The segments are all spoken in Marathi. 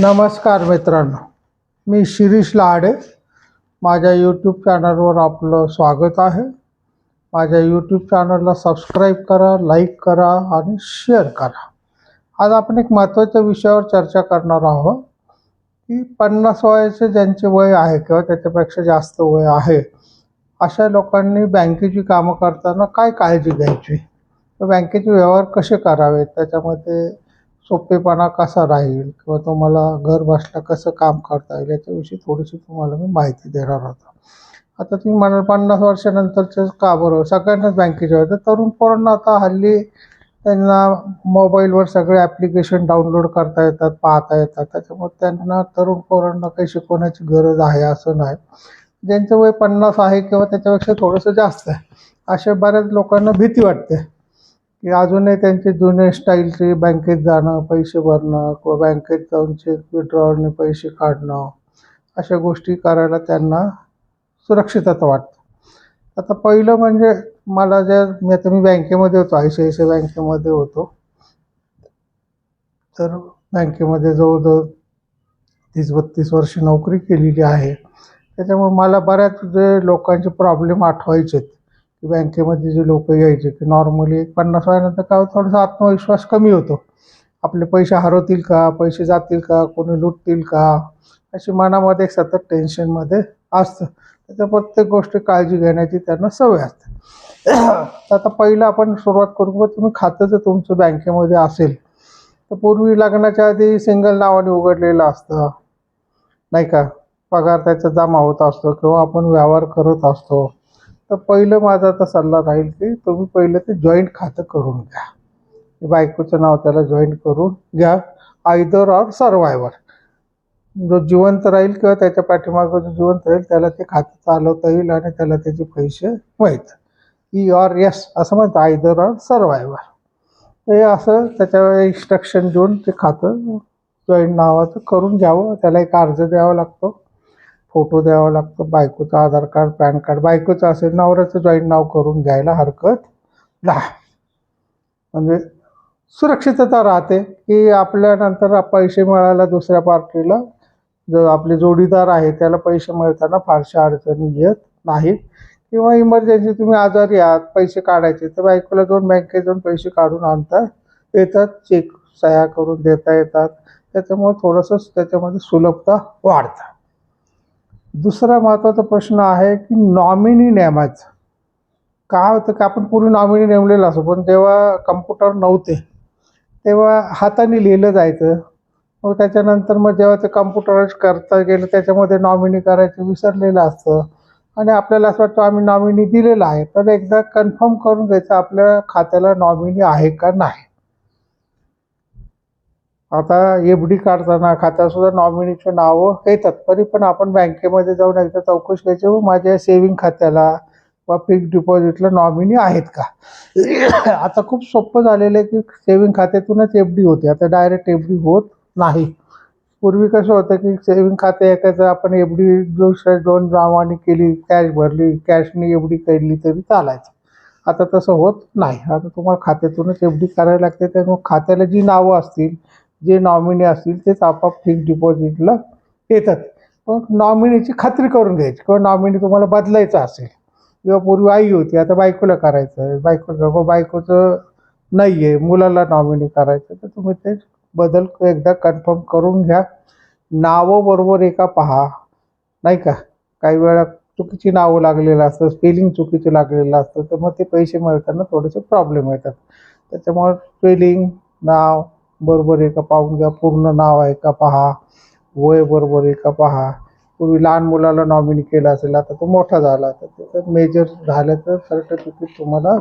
नमस्कार मित्रांनो मी शिरीष लाडे. माझ्या यूट्यूब चॅनलवर आपलं स्वागत आहे. माझ्या यूट्यूब चॅनलला सबस्क्राईब करा लाईक करा आणि शेअर करा. आज आपण एक महत्त्वाच्या विषयावर चर्चा करणार आहोत की पन्नास वयाचे ज्यांचे वय आहे किंवा त्याच्यापेक्षा जास्त वय आहे अशा लोकांनी बँकेची कामं करताना काय काळजी घ्यायची? बँकेचे व्यवहार कसे करावेत? त्याच्यामध्ये सोपेपणा कसा राहील किंवा तुम्हाला घर बसल्या कसं काम करता येईल याच्याविषयी थोडीशी तुम्हाला मी माहिती देणार होतो. आता तुम्ही म्हणाल पन्नास वर्षानंतरचे का बरं? सगळ्यांनाच बँकेचे होतं तरुण पोरांना आता हल्ली त्यांना मोबाईलवर सगळे ॲप्लिकेशन डाउनलोड करता येतात पाहता येतात. त्याच्यामुळे त्यांना तरुण पोरांना काही शिकवण्याची गरज आहे असं नाही. ज्यांचं वय पन्नास आहे किंवा त्याच्यापेक्षा थोडंसं जास्त आहे अशा बऱ्याच लोकांना भीती वाटते. की अजूनही त्यांचे जुने स्टाईलचे बँकेत जाणं पैसे भरणं किंवा बँकेत जाऊन चेक विड्रॉवरने पैसे काढणं अशा गोष्टी करायला त्यांना सुरक्षितता वाटतं. आता पहिलं म्हणजे मला ज्या मी आता मी बँकेमध्ये होतो I C I C I बँकेमध्ये होतो. तर बँकेमध्ये जवळजवळ तीस बत्तीस वर्ष नोकरी केलेली आहे. त्याच्यामुळे मला बऱ्याच जे लोकांचे प्रॉब्लेम आठवायचे की बँकेमध्ये जे लोक यायचे की नॉर्मली एक पन्नास वयानंतर काय थोडासा आत्मविश्वास कमी होतो. आपले पैसे हरवतील का? पैसे जातील का? कोणी लुटतील का? अशी मनामध्ये एक सतत टेन्शनमध्ये असतं. त्याच्या प्रत्येक गोष्टी काळजी घेण्याची त्यांना सवय असते. तर आता पहिलं आपण सुरुवात करू की तुम्ही खातं जर तुमचं बँकेमध्ये असेल तर पूर्वी लग्नाच्या आधी सिंगल नावाने उघडलेलं असतं. नाही का? पगार त्याचा जमा होत असतो किंवा आपण व्यवहार करत असतो. तर पहिलं माझा आता सल्ला राहील की तुम्ही पहिलं ते जॉईंट खातं करून घ्या. बायकोचं नाव त्याला जॉईंट करून घ्या. आयदर ऑर सर्वायवर जो जिवंत राहील किंवा त्याच्या पाठीमागं जो जिवंत राहील त्याला ते खातं चालवता येईल आणि त्याला त्याचे पैसे मिळतात ई ऑर यस असं म्हणतं आयदर ऑर सर्वायवर हे असं त्याच्या इन्स्ट्रक्शन देऊन ते खातं जॉईंट नावाचं करून घ्यावं. त्याला एक अर्ज द्यावा लागतो. फोटो द्यावा लागतो बायकोचं आधार कार्ड पॅन कार्ड बायकोचं असेल नवऱ्याचं जॉईंट नाव करून घ्यायला हरकत नाही. म्हणजे सुरक्षितता राहते की आपल्यानंतर पैसे मिळायला दुसऱ्या पार्टीला जो आपले जोडीदार आहे त्याला पैसे मिळताना फारशा अडचणी येत नाहीत. किंवा इमर्जन्सी तुम्ही आजारी आहात पैसे काढायचे तर बायकोला जाऊन बँकेत जाऊन पैसे काढून आणता येतात चेक सह्या करून देता येतात. त्याच्यामुळे थोडंसं त्याच्यामध्ये सुलभता वाढतं दुसरा महत्त्वाचा प्रश्न आहे की नॉमिनी नेमायचं. काय होतं की आपण पूर्वी नॉमिनी नेमलेलं असो पण तेव्हा कम्प्युटर नव्हते तेव्हा हाताने लिहिलं जायचं. मग त्याच्यानंतर मग जेव्हा ते कम्प्युटराईज करता गेलं त्याच्यामध्ये नॉमिनी करायचं विसरलेलं असतं. आणि आपल्याला असं वाटतं आम्ही नॉमिनी दिलेलं आहे. तर एकदा कन्फर्म करून घ्यायचं आपल्या खात्याला नॉमिनी आहे का नाही. आता एफ डी काढताना खात्यातसुद्धा नॉमिनीचे नावं येतात. तरी पण आपण बँकेमध्ये जाऊन एकदा चौकशी करायची व माझ्या सेविंग खात्याला वा फिक्स डिपॉझिटला नॉमिनी आहेत का? आता खूप सोपं झालेलं आहे की सेविंग खात्यातूनच एफ डी होते. आता डायरेक्ट एफ डी होत नाही. पूर्वी कसं होतं की सेविंग खाते एकाचं आपण एफ डी दुसऱ्या दोन जावानी केली कॅश भरली कॅशने एफ डी काढली तरी चालायचं. आता तसं होत नाही. आता तुम्हाला खात्यातूनच एफ डी करायला लागते त्यामुळे खात्याला जी नावं असतील जे नॉमिनी असतील तेच आपाप फिक्स डिपॉझिटला येतात. मग नॉमिनीची खात्री करून घ्यायची. किंवा नॉमिनी तुम्हाला बदलायचं असेल. किंवा पूर्वी आई होती आता बायकोला करायचं आहे बायको बाबा बायकोचं नाही आहे मुलाला नॉमिनी करायचं तर तुम्ही ते बदल एकदा कन्फर्म करून घ्या. नावं बरोबर एका पहा. नाही का? काही वेळा चुकीची नावं लागलेलं असतं स्पेलिंग चुकीचं लागलेलं असतं. तर मग ते पैसे मिळताना थोडेसे प्रॉब्लेम येतात. त्याच्यामुळे स्पेलिंग नाव बरोबर आहे का पाहून घ्या. पूर्ण नाव आहे का पहा. वय बरोबर आहे का पहा. पूर्वी लहान मुलाला नॉमिनी केलं असेल आता तो मोठा झाला. तर त्याचं मेजर झालं तर सर्टिफिकेट तुम्हाला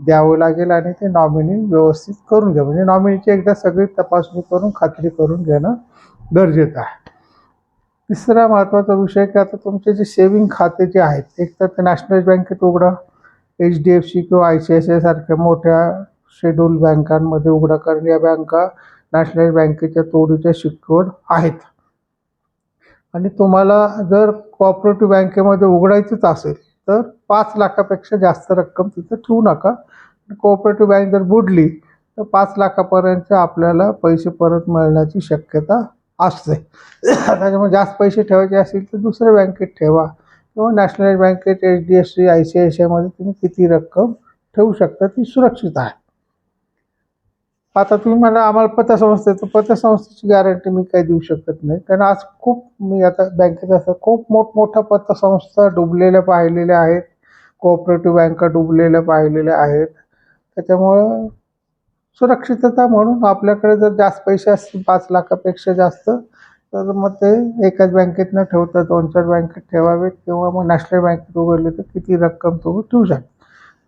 द्यावं लागेल आणि ते नॉमिनी व्यवस्थित करून घ्या. म्हणजे नॉमिनीची एकदा सगळी तपासणी करून खात्री करून घेणं गरजेचं आहे. तिसरा महत्त्वाचा विषय की आता तुमचे जे सेविंग खाते जे आहेत एक तर ते नॅशनल बँकेत उघडा. एच डी एफ सी किंवा I C I C I सारख्या मोठ्या शेड्यूल बँकांमध्ये उघडा कारण. या बँका नॅशनल बँकेच्या तोडीच्या सिक्युअर्ड आहेत. आणि तुम्हाला जर कॉपरेटिव्ह बँकेमध्ये उघडायचंच असेल तर पाच लाखापेक्षा जास्त रक्कम तिथं ठेवू नका. कोऑपरेटिव्ह बँक जर बुडली तर पाच लाखापर्यंत आपल्याला पैसे परत मिळण्याची शक्यता असते. त्याच्यामुळे जास्त पैसे ठेवायचे असतील तर दुसऱ्या बँकेत ठेवा. किंवा नॅशनल बँकेत H D F C I C I C आयमध्ये तुम्ही किती रक्कम ठेवू शकता ती सुरक्षित आहे. आता तुम्ही मला आम्हाला पतसंस्थेचं तर पतसंस्थेची गॅरंटी मी काही देऊ शकत नाही. कारण आज खूप मी आता बँकेत असं खूप मोठमोठ्या पतसंस्था डुबलेल्या पाहिलेल्या आहेत. कोऑपरेटिव्ह बँका डुबलेल्या पाहिलेल्या आहेत. त्याच्यामुळं सुरक्षितता म्हणून आपल्याकडे जर जास्त पैसे असतील पाच लाखापेक्षा जास्त तर मग ते एकाच बँकेत न ठेवता दोन चार बँकेत ठेवावेत किंवा मग नॅशनल बँकेत उघडले तर किती रक्कम तुम्ही ठेवू शकता.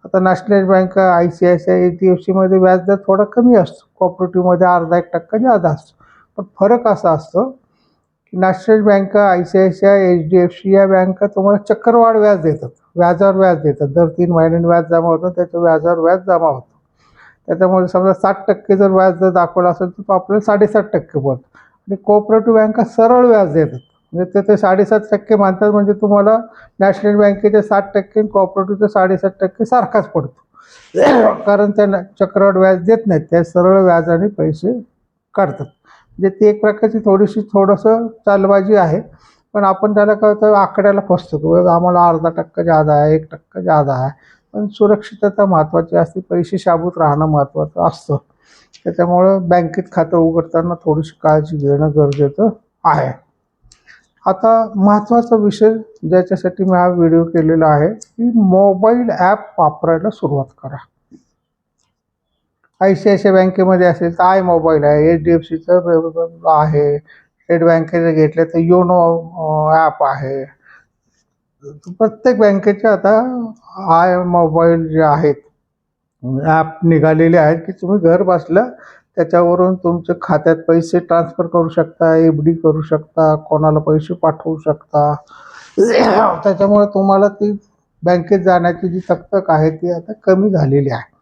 आता national bank I C I C I H D F सीमध्ये व्याजदर थोडा कमी असतो. कॉपरेटिव्हमध्ये अर्धा एक टक्का जादा असतो. पण फरक असा असतो की national bank I C I C I H D F C या बँका तुम्हाला चक्करवाढ व्याज देतात. व्याजावर व्याज देतात. दर तीन महिन्यांनी व्याज जमा होतं त्याचं व्याजावर व्याज जमा होतं. त्याच्यामुळे समजा साठ टक्के जर व्याज जर दाखवलं असेल तर तो आपल्याला साडेसात टक्के पडतो आणि कोऑपरेटिव्ह बँका सरळ व्याज देतात. म्हणजे ते ते साडेसात टक्के मानतात म्हणजे तुम्हाला नॅशनल बँकेचे सात टक्के कॉपरेटिव्हचे साडेसात टक्के सारखाच पडतो. कारण त्या चक्रवाढ व्याज देत नाहीत त्या सरळ व्याजाने पैसे काढतात. म्हणजे ती एक प्रकारची थोडीशी थोडंसं चालबाजी आहे. पण आपण त्याला काय होतं आकड्याला फसतो की आम्हाला अर्धा टक्का जादा आहे एक टक्का जादा आहे. पण सुरक्षितता महत्त्वाची असते पैसे शाबूत राहणं महत्त्वाचं असतं. त्याच्यामुळं बँकेत खातं उघडताना थोडीशी काळजी घेणं गरजेचं आहे. आता महत्त्वाचा विषय ज्याच्यासाठी मी हा व्हिडिओ केलेला आहे की मोबाईल ॲप वापरायला सुरुवात करा. आय सी आय सी बँकेमध्ये असेल तर आय मोबाईल आहे एच डी एफ सीचं आहे स्टेट बँकेचं घेतलं तर योनो ॲप आहे. प्रत्येक बँकेचे आता आय मोबाईल जे आहेत ॲप निघालेले आहेत की तुम्ही घर बसल्या त्याच्यावरून तुमच्या खात्यात पैसे ट्रान्सफर करू शकता एफ डी करू शकता कोणाला पैसे पाठवू शकता. त्याच्यामुळे तुम्हाला ती बँकेत जाण्याची जी तकतक आहे ती आता कमी झालेली आहे.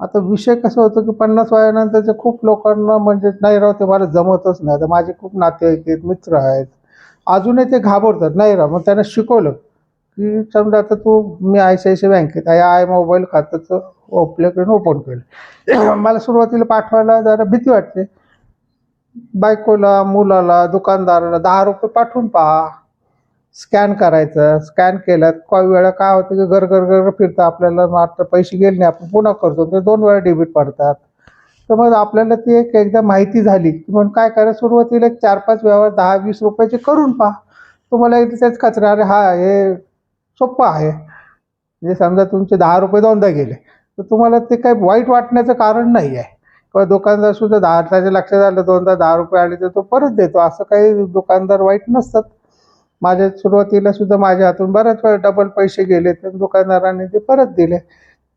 आता विषय कसा होतो की पन्नास वयानंतरच्या खूप लोकांना म्हणजे नाही राव ते मला जमतच नाही. आता माझे खूप नातेवाईक आहेत मित्र आहेत. अजूनही ते घाबरतात. नाही राव मग त्यांना शिकवलं. की समजा आता तू मी आय सी आय सी बँकेत आहे आय मोबाईल खात्याचं आपल्याकडून ओपन केलं. मला सुरुवातीला पाठवायला जरा भीती वाटते. बायकोला मुलाला दुकानदाराला दहा रुपये पाठवून पहा. स्कॅन करायचं. स्कॅन केलं काही वेळा काय होतं की घर घर घर फिरतं आपल्याला मग आता पैसे गेले नाही आपण पुन्हा करतो. ते दोन वेळा डेबिट पडतात. तर मग आपल्याला ती एक एकदा माहिती झाली की म्हणून काय करा सुरुवातीला एक चार पाच व्यवहार दहा वीस रुपयाचे करून पहा. तुम्हाला एकदा त्याच कचरा अरे हा हे सोपं आहे. म्हणजे समजा तुमचे दहा रुपये दोनदा गेले तर तुम्हाला ते काही वाईट वाटण्याचं कारण नाही आहे. किंवा दुकानदार सुद्धा दहा त्याच्या लक्षात आलं दोनदा दहा रुपये आले तर तो परत देतो. असं काही दुकानदार वाईट नसतात. माझ्या सुरुवातीला सुद्धा माझ्या हातून बऱ्याच वेळा डबल पैसे गेले तर दुकानदाराने ते परत दिले.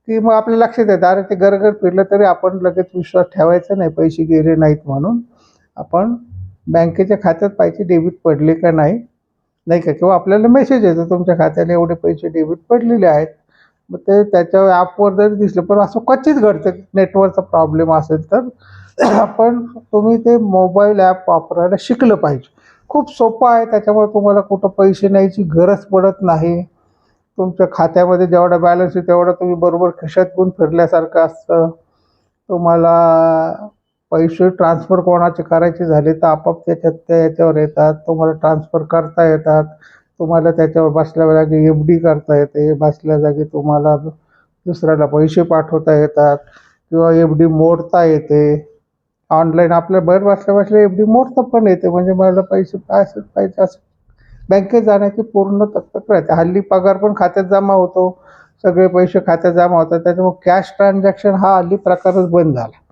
की मग आपल्या लक्षात येतं अरे ते घरघर फिरलं तरी आपण लगेच विश्वास ठेवायचा नाही पैसे गेले नाहीत म्हणून. आपण बँकेच्या खात्यात पाहिजे डेबिट पडले का नाही नाही का? किंवा आपल्याला मेसेज येतो तुमच्या खात्याने एवढे पैसे डेबिट पडलेले आहेत. मग ते त्याच्या ॲपवर जरी दिसलं पण असं क्वचित घडतं नेटवर्कचा प्रॉब्लेम असेल तर पण तुम्ही ते मोबाईल ॲप वापरायला शिकलं पाहिजे. खूप सोपं आहे त्याच्यामुळे तुम्हाला कुठं पैसे न्यायची गरज पडत नाही. तुमच्या खात्यामध्ये जेवढा बॅलन्स आहे तेवढं तुम्ही बरोबर खिशात गुण फिरल्यासारखं असतं. तुम्हाला पैसे ट्रान्सफर कोणाचे करायचे झाले तर आपाप त्याच्यात त्या याच्यावर येतात. तुम्हाला ट्रान्सफर करता येतात. तुम्हाला त्याच्यावर बसल्या जागी एफ डी करता येते. बसल्या जागी तुम्हाला दुसऱ्याला पैसे पाठवता येतात. किंवा एफ डी मोडता येते. ऑनलाईन आपल्या बाहेर बसल्या बसल्या एफ डी मोडता पण येते. म्हणजे मला पैसे पाहिजे पाहिजे असं. बँकेत जाण्याची पूर्ण तकतक राहते हल्ली पगार पण खात्यात जमा होतो. सगळे पैसे खात्यात जमा होतात. त्याच्यामुळे कॅश ट्रान्झॅक्शन हा हल्ली प्रकारच बंद झाला.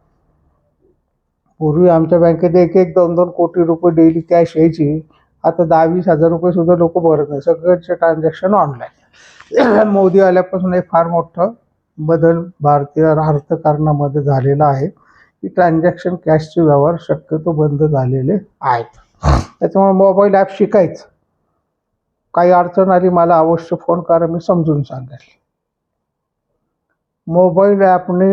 पूर्वी आमच्या बँकेत एक एक दोन दोन कोटी रुपये डेली कॅश यायची. आता दहा वीस हजार रुपये सुद्धा लोक भरत नाही. सगळ्यांचे ट्रान्झॅक्शन ऑनलाईन मोदी आल्यापासून एक फार मोठं बदल भारतीय अर्थकारणामध्ये झालेला आहे. की ट्रान्झॅक्शन कॅशचे व्यवहार शक्यतो बंद झालेले आहेत. त्याच्यामुळे मोबाईल ॲप शिकायचं. काही अडचण आली मला अवश्य फोन करा मी समजून सांगेल. मोबाईल ॲपने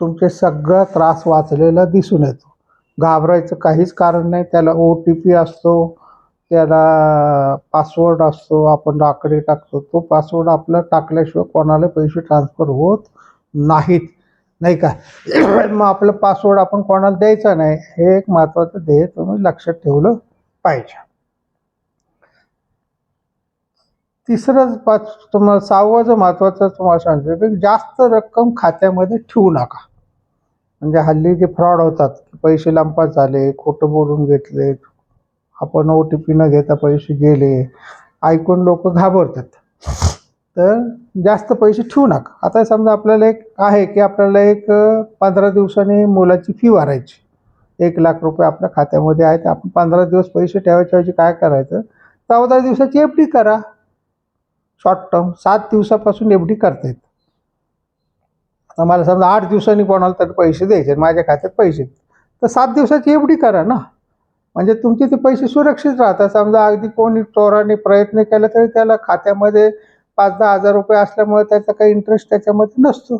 तुमचे सगळा त्रास वाचलेला दिसून येतो. घाबरायचं काहीच कारण नाही. त्याला ओ टी पी असतो. त्याला पासवर्ड असतो. आपण आकडे टाकतो. तो पासवर्ड आपला टाकल्याशिवाय कोणाला पैसे ट्रान्सफर होत नाहीत. नाही का? मग आपलं पासवर्ड आपण कोणाला द्यायचा नाही? हे एक महत्त्वाचं ध्येय तुम्ही लक्षात ठेवलं पाहिजे. तिसरं पाच तुम्हाला सहावं जो महत्त्वाचं तुम्हाला सांगतो की जास्त रक्कम खात्यामध्ये ठेवू नका. म्हणजे हल्ली जे फ्रॉड होतात पैसे लंपास झाले खोटं बोलून घेतले आपण ओ टी पी न घेता पैसे गेले ऐकून लोक घाबरतात. तर जास्त पैसे ठेवू नका. आता समजा आपल्याला एक आहे की आपल्याला एक पंधरा दिवसांनी मुलाची फी भरायची. एक लाख रुपये आपल्या खात्यामध्ये आहेत आपण पंधरा दिवस पैसे ठेवायच्या ऐवजी काय करायचं? चौदा दिवसाची एफ डी करा. शॉर्ट टर्म सात दिवसापासून एफ डी करता येत आता मला समजा आठ दिवसांनी कोणाला तरी पैसे द्यायचे माझ्या खात्यात पैसे आहेत. तर सात दिवसाची एफ डी करा ना. म्हणजे तुमचे ते पैसे सुरक्षित राहतात. समजा अगदी कोणी चोराने प्रयत्न केला तरी त्याला खात्यामध्ये पाच दहा हजार रुपये असल्यामुळे त्याचा काही इंटरेस्ट त्याच्यामध्ये नसतो.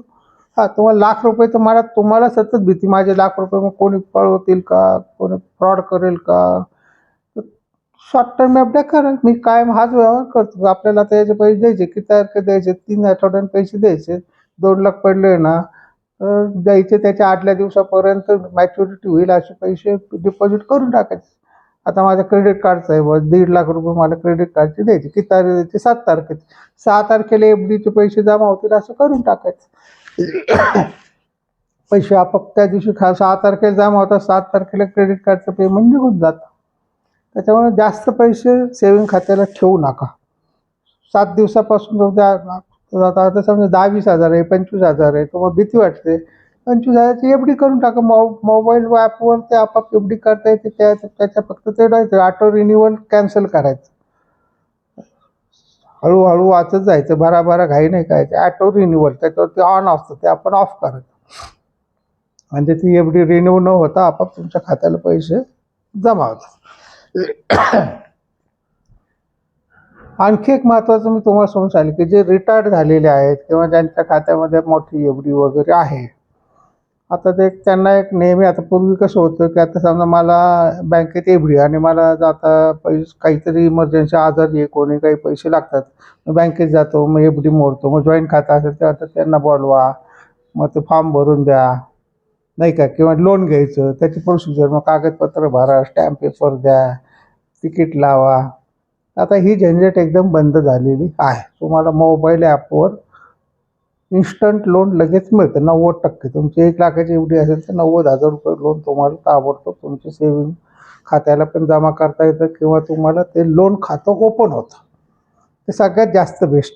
हा तुम्हाला लाख रुपये तर मला तुम्हाला सतत भीती. माझे लाख रुपये मग कोणी पळवतील का? कोणी फ्रॉड करेल का? शॉर्ट टर्म अपडेट करा मी कायम हाच व्यवहार करतो. आपल्याला त्याचे पैसे द्यायचे किती तारखे द्यायचे तीन आठवड्याने पैसे द्यायचे दोन लाख पडले ना तर द्यायचे त्याच्या आठल्या दिवसापर्यंत मॅच्युरिटी होईल असे पैसे डिपॉझिट करून टाकायचे. आता माझं क्रेडिट कार्डचं आहे बस दीड लाख रुपये मला क्रेडिट कार्डचे द्यायचे. किती तारीख द्यायचे? सात तारखेचे सहा तारखेला एफ डीचे पैसे जमा होतील असं करून टाकायचं. पैसे आपोआप त्या दिवशी खा सहा तारखेला जमा होतात सात तारखेला क्रेडिट कार्डचं पेमेंट निघून जातं. त्याच्यामुळे जास्त पैसे सेविंग खात्याला ठेवू नका. सात दिवसापासून आता आता समजा दहा वीस हजार आहे पंचवीस हजार आहे तुम्हाला भीती वाटते. पंचवीस हजारची एफ डी करून टाका मो मोबाईल ॲपवर ते आपाप एफ डी करता येते त्या त्याच्या फक्त ते राहायचं ऑटो रिन्युअल कॅन्सल करायचं. हळूहळू वाचत जायचं भराभरा घाई नाही करायचं ऑटो रिन्युअल त्याच्यावरती ऑन असतं ते आपण ऑफ करायचं म्हणजे ती एफ डी रिन्यू न होता आपाप तुमच्या खात्याला पैसे जमा होतात. आणखी एक महत्त्वाचं मी तुम्हाला सांगून सांगेल की जे रिटायर्ड झालेले आहेत किंवा ज्यांच्या खात्यामध्ये मोठी एफ डी वगैरे आहे आता ते त्यांना एक नेहमी आता पूर्वी कसं होतं की आता समजा मला बँकेत एफ डी आणि मला आता पैसे काहीतरी इमर्जन्सी आजारी आहे कोणी काही पैसे लागतात मग बँकेत जातो मग एफ डी मोडतो मग जॉईंट खाता असेल तर आता त्यांना बोलवा मग ते फॉर्म भरून द्या नाही का? किंवा लोन घ्यायचं त्याची प्रोसिजर मग कागदपत्र भरा स्टॅम्प पेपर द्या तिकीट लावा. आता ही झंझट एकदम बंद झालेली आहे. तुम्हाला मोबाईल ॲपवर इन्स्टंट लोन लगेच मिळतं. नव्वद टक्के. तुमची एक लाखाची एवढी असेल तर नव्वद हजार रुपये लोन तुम्हाला ताबडतोब तुमची सेविंग खात्याला पण जमा करता येतं किंवा तुम्हाला ते लोन खातं ओपन होतं. ते सगळ्यात जास्त बेस्ट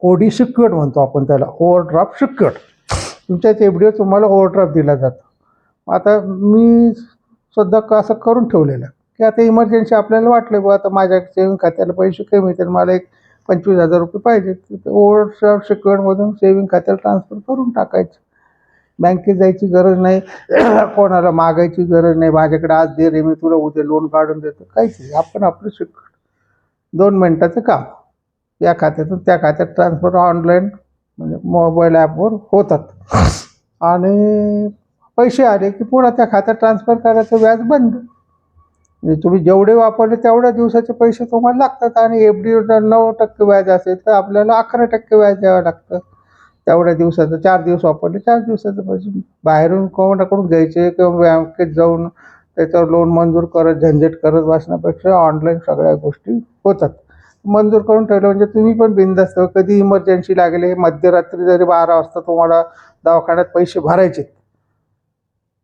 ओडी सिक्युअर्ड म्हणतो आपण त्याला. ओव्हरड्राफ्ट सिक्युअर्ड तुमच्याच एफ तुम्हाला ओव्हरड्राफ्ट दिला जातो आता मी सुद्धा क- असं करून ठेवलेलं आहे. की आता इमर्जन्सी आपल्याला वाटलं बा आता माझ्या सेविंग खात्याला पैसे कमी तर मला एक पंचवीस हजार रुपये पाहिजे ओव्हरड्राफ्ट सिक्युअर्डमधून सेविंग खात्याला ट्रान्सफर करून टाकायचं. बँकेत जायची गरज नाही. कोणाला मागायची गरज नाही. माझ्याकडे आज दे रे मी तुला उद्या लोन काढून देतो. काहीच नाही. आपण आपलं शिक दोन मिनटाचं काम. या खात्यातून त्या खात्यात ट्रान्सफर ऑनलाईन म्हणजे मोबाईल ॲपवर होतात. आणि पैसे आले की पुन्हा त्या खात्यात ट्रान्सफर करायचं व्याज बंद. म्हणजे तुम्ही जेवढे वापरले तेवढ्या दिवसाचे पैसे तुम्हाला लागतात आणि एफ डी नऊ टक्के व्याज असेल तर आपल्याला अकरा टक्के व्याज द्यावं लागतं. तेवढ्या दिवसाचं चार दिवस वापरले चार दिवसाचं पैसे. बाहेरून कोणाकडून घ्यायचे किंवा बँकेत जाऊन त्याच्यावर लोन मंजूर करत झंझट करत बसण्यापेक्षा ऑनलाईन सगळ्या गोष्टी होतात. मंजूर करून ठेवलं म्हणजे तुम्ही पण बिंदास्त कधी इमर्जन्सी लागले मध्यरात्री जरी बारा वाजता तुम्हाला दवाखान्यात पैसे भरायचे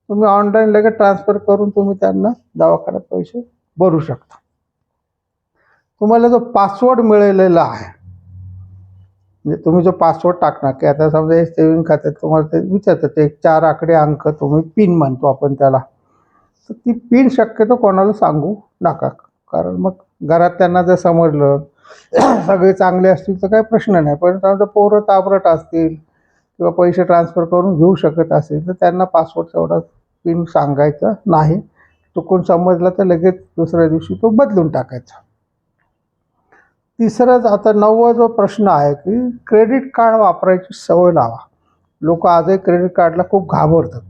तुम्ही ऑनलाईन लगेच ट्रान्सफर करून तुम्ही त्यांना दवाखान्यात पैसे भरू शकता. तुम्हाला जो पासवर्ड मिळालेला आहे म्हणजे तुम्ही जो पासवर्ड टाकणार की आता समजा हे सेविंग खात्यात तुम्हाला ते विचारतात ते एक चार आकडे अंक तुम्ही पिन म्हणतो आपण त्याला. तर ती पिन शक्यतो कोणाला सांगू नका कारण मग घरात त्यांना जर समजलं सगळे चांगले असतील तर काही प्रश्न नाही पण समजा पोरं ताबरट असतील किंवा पैसे ट्रान्सफर करून घेऊ शकत असेल तर त्यांना पासवर्ड एवढा पिन सांगायचा नाही. चुकून समजला तर लगेच दुसऱ्या दिवशी तो बदलून टाकायचा. तिसरंच आता नववा जो प्रश्न आहे की क्रेडिट कार्ड वापरायची सवय लावा. लोक आजही क्रेडिट कार्डला खूप घाबरतात.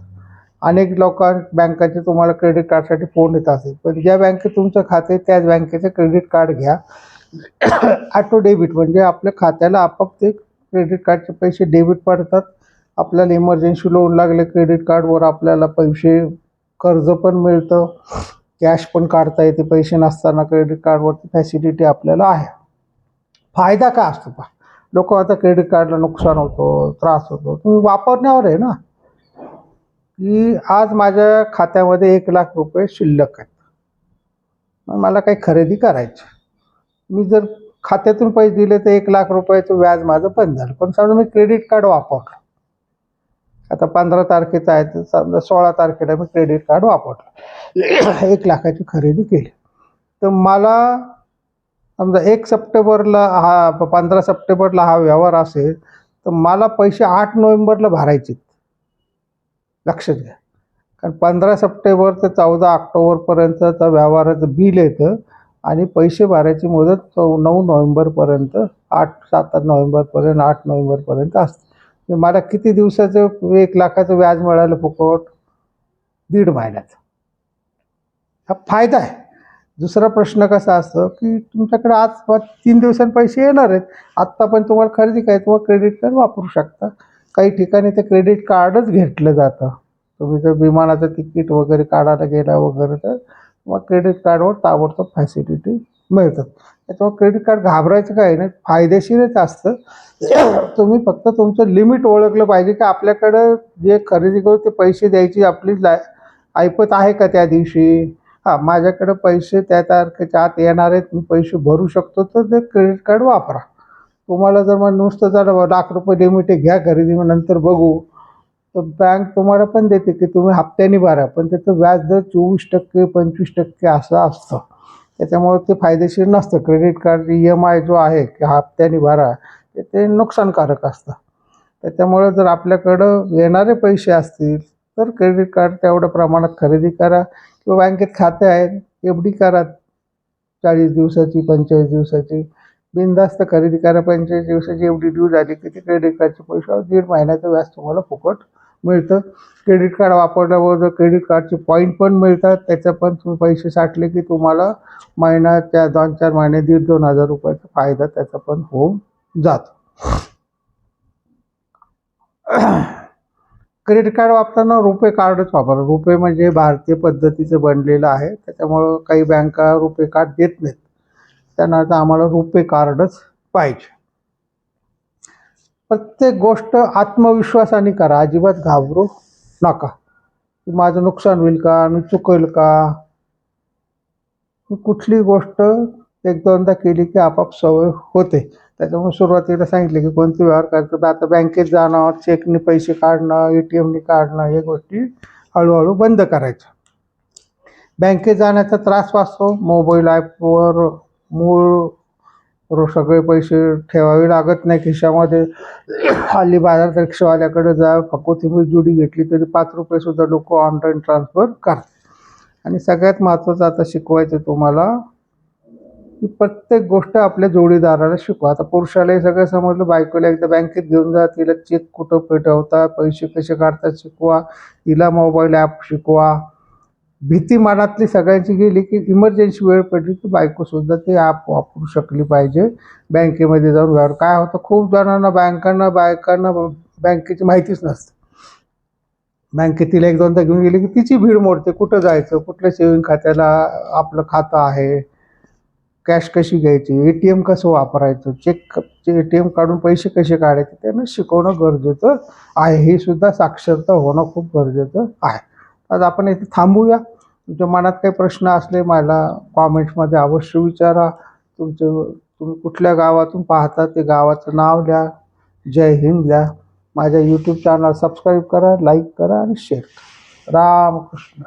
अनेक लोक बँकाचे तुम्हाला क्रेडिट कार्डसाठी फोन येत असेल पण ज्या बँकेत तुमचं खाते आहे, त्याच बँकेचं क्रेडिट कार्ड घ्या. ऑटो डेबिट म्हणजे आपल्या खात्याला आपाप ते क्रेडिट कार्डचे पैसे डेबिट पडतात. आपल्याला इमर्जन्सी लोन लागले क्रेडिट कार्डवर आपल्याला पैसे कर्ज पण मिळतं. कॅश पण काढता येते पैसे नसताना क्रेडिट कार्डवरती फॅसिलिटी आपल्याला आहे. फायदा काय असतो पा लोक आता क्रेडिट कार्डला नुकसान होतो त्रास होतो. तुम्ही वापरण्यावर आहे ना. की आज माझ्या खात्यामध्ये एक लाख रुपये शिल्लक आहेत. मग मला काही खरेदी करायची. मी जर खात्यातून पैसे दिले तर एक लाख रुपयाचं व्याज माझं बंद झालं. पण समजा मी क्रेडिट कार्ड वापरलं. आता पंधरा तारखेचं आहे तर समजा सोळा तारखेला मी क्रेडिट कार्ड वापरलं. एक लाखाची खरेदी केली. तर मला समजा एक सप्टेंबरला हा पंधरा सप्टेंबरला हा व्यवहार असेल तर मला पैसे आठ नोव्हेंबरला भरायचे लक्षात घ्या कारण पंधरा सप्टेंबर ते चौदा ऑक्टोबरपर्यंतचा व्यवहाराचं बिल येतं. आणि पैसे भरायची मुदत चौ नऊ नोव्हेंबरपर्यंत आठ सात आठ नोव्हेंबरपर्यंत आठ नोव्हेंबरपर्यंत असते. म्हणजे मला किती दिवसाचं एक लाखाचं व्याज मिळालं फुकट? दीड महिन्याचं. हा फायदा आहे. दुसरा प्रश्न कसा असतो की तुमच्याकडे आज तीन दिवसांनी पैसे येणार आहेत. आत्ता पण तुम्हाला खरेदी काय तुम्हाला क्रेडिट कार्ड वापरू शकता. काही ठिकाणी ते क्रेडिट कार्डच घेतलं जातं. तुम्ही जर विमानाचं तिकीट वगैरे काढायला गेला वगैरे तर मग क्रेडिट कार्डवर ताबडतोब फॅसिलिटी मिळतात. त्याच्यामुळे क्रेडिट कार्ड घाबरायचं काही नाही. फायदेशीरच असतं. तुम्ही फक्त तुमचं लिमिट ओळखलं पाहिजे की आपल्याकडं जे खरेदी करू ते पैसे द्यायची आपली लाय ऐपत आहे का त्या दिवशी? हां माझ्याकडं पैसे त्या तारखेच्या आत येणार आहेत. मी पैसे भरू शकतो तर ते क्रेडिट कार्ड वापरा. तुम्हाला जर मग नुसतं जर लाख रुपये लिमिट घ्या खरेदी मग नंतर बघू. तर बँक तुम्हाला पण देते की तुम्ही हप्त्याने भरा पण त्याचं व्याज दर चोवीस टक्के पंचवीस टक्के असं असतं. त्याच्यामुळे ते फायदेशीर नसतं. Credit card E M I जो आहे की हप्त्याने भरा ते ते नुकसानकारक असतं. त्याच्यामुळे जर आपल्याकडं येणारे पैसे असतील तर क्रेडिट कार्ड तेवढ्या प्रमाणात खरेदी करा. किंवा बँकेत खाते आहेत एफ डी करा. चाळीस दिवसाची पंचेचाळीस दिवसाची. बिनधास्त खरेदी करा पंचेचाळीस दिवसाची एफ डी ड्यू झाली की ते क्रेडिट कार्डचे पैसे दीड महिन्याचं व्याज तुम्हाला फुकट मिळतं. क्रेडिट कार्ड वापरल्याबरोबर क्रेडिट कार्डचे पॉईंट पण मिळतात त्याच्या पण तुम्ही पैसे साठले की तुम्हाला महिन्याच्या दोन चार महिने दीड दोन हजार रुपयाचा फायदा त्याचा पण होऊन जातो. क्रेडिट कार्ड वापरताना रुपे कार्डच वापरा. रुपे म्हणजे भारतीय पद्धतीचं बनलेलं आहे. त्याच्यामुळं काही बँका रुपे कार्ड देत नाहीत. त्यांना आता आम्हाला रुपे कार्डच पाहिजे. प्रत्येक गोष्ट आत्मविश्वासाने करा. अजिबात घाबरू नका. की माझं नुकसान होईल का? मी चुकेल का? कुठली गोष्ट एक दोनदा केली की आपाप सवय होते. त्याच्यामुळे सुरुवातीला सांगितले की कोणते व्यवहार करायचं? आता बँकेत जाणं चेकने पैसे काढणं ए टी एमने काढणं हे गोष्टी हळूहळू बंद करायच्या. बँकेत जाण्याचा त्रास वाचतो. मोबाईल ॲपवर मूळ सगळे पैसे ठेवावे लागत नाही खिशामध्ये. हल्ली बाजार रिक्षावाल्याकडे जा. फकोथिंबीर जुडी घेतली तरी पाच रुपयेसुद्धा लोक ऑनलाईन ट्रान्सफर करतात. आणि सगळ्यात महत्त्वाचं आता शिकवायचं तुम्हाला की प्रत्येक गोष्ट आपल्या जोडीदाराला शिकवा. आता पुरुषाला हे सगळं समजलं. बायकोला एकदा बँकेत घेऊन जा. तिला चेक कुठं पेटवतात पैसे कसे काढतात शिकवा. तिला मोबाईल ॲप शिकवा. भीती मनातली सगळ्यांची गेली की इमर्जन्सी वेळ पडली की बायकोसुद्धा ते ॲप वापरू शकली पाहिजे. बँकेमध्ये जाऊन व्यवहार. काय होतं खूप जणांना बँकांना बायकांना बँकेची माहितीच नसते. बँकेतील एक दोनदा घेऊन गेली की तिची भीड मोडते. कुठं जायचं कुठल्या सेविंग खात्याला आपलं खातं आहे कॅश कशी घ्यायची ए टी एम कसं वापरायचं चेक ए टी एम काढून पैसे कसे काढायचे त्यांना शिकवणं गरजेचं आहे. हे सुद्धा साक्षरता होणं खूप गरजेचं आहे. आज आपण इथे थांबूया. तुमच्या मनात काही प्रश्न असले मला कॉमेंट्समध्ये अवश्य विचारा. तुमचं तुम्ही कुठल्या गावातून पाहता ते गावाचं नाव द्या. जय हिंद द्या. माझ्या यूट्यूब चॅनल सबस्क्राईब करा लाईक करा आणि शेअर करा. रामकृष्ण.